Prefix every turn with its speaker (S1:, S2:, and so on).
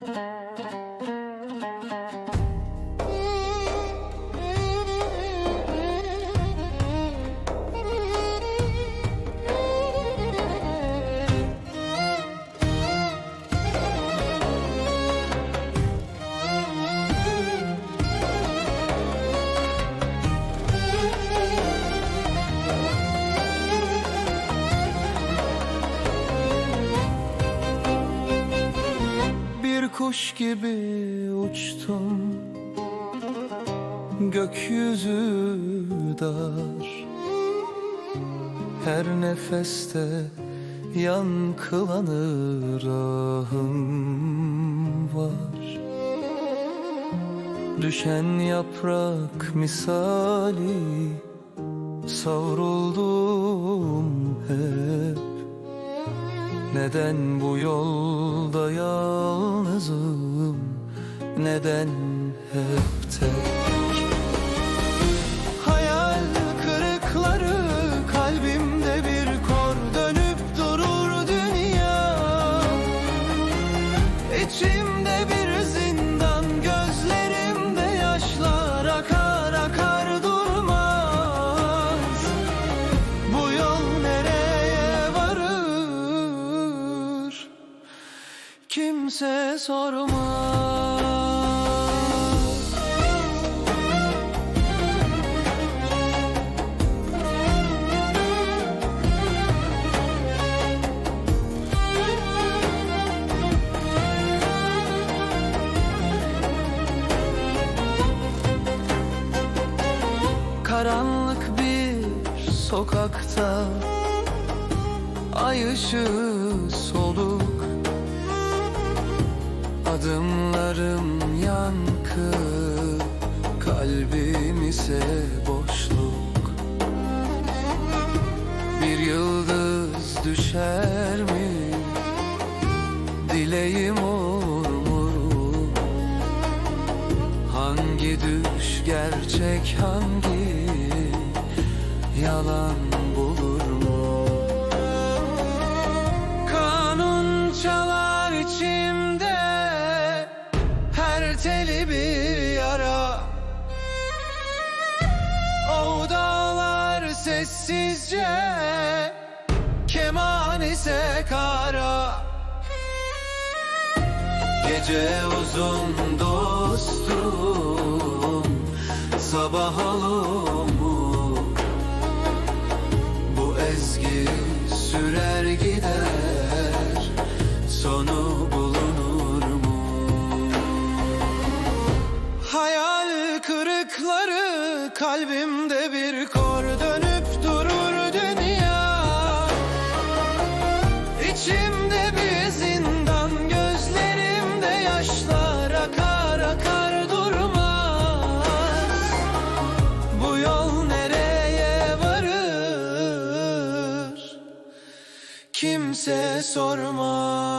S1: Thank. Kuş gibi uçtum. Gökyüzü dar. Her nefeste yankılanır ahım var. Düşen yaprak misali Savruldum hep neden bu yolda yalnızım? Neden hep tek? Hayal kırıkları kalbimde bir kor Dönüp durur dünya. İçimde bir Sormaz Karanlık bir sokakta Ay ışığı soluk Adımlarım yankı Kalbim ise boşluk Bir yıldız düşer mi? Dileğim olur mu? Hangi düş gerçek hangi yalan bulur mu? Kanun çalar sessizce keman ise kara Gece uzun dostum Sabah olur? Bu ezgi sürer gider Sonu bulunur mu? Hayal kırıkları kalbimde kimse sormaz.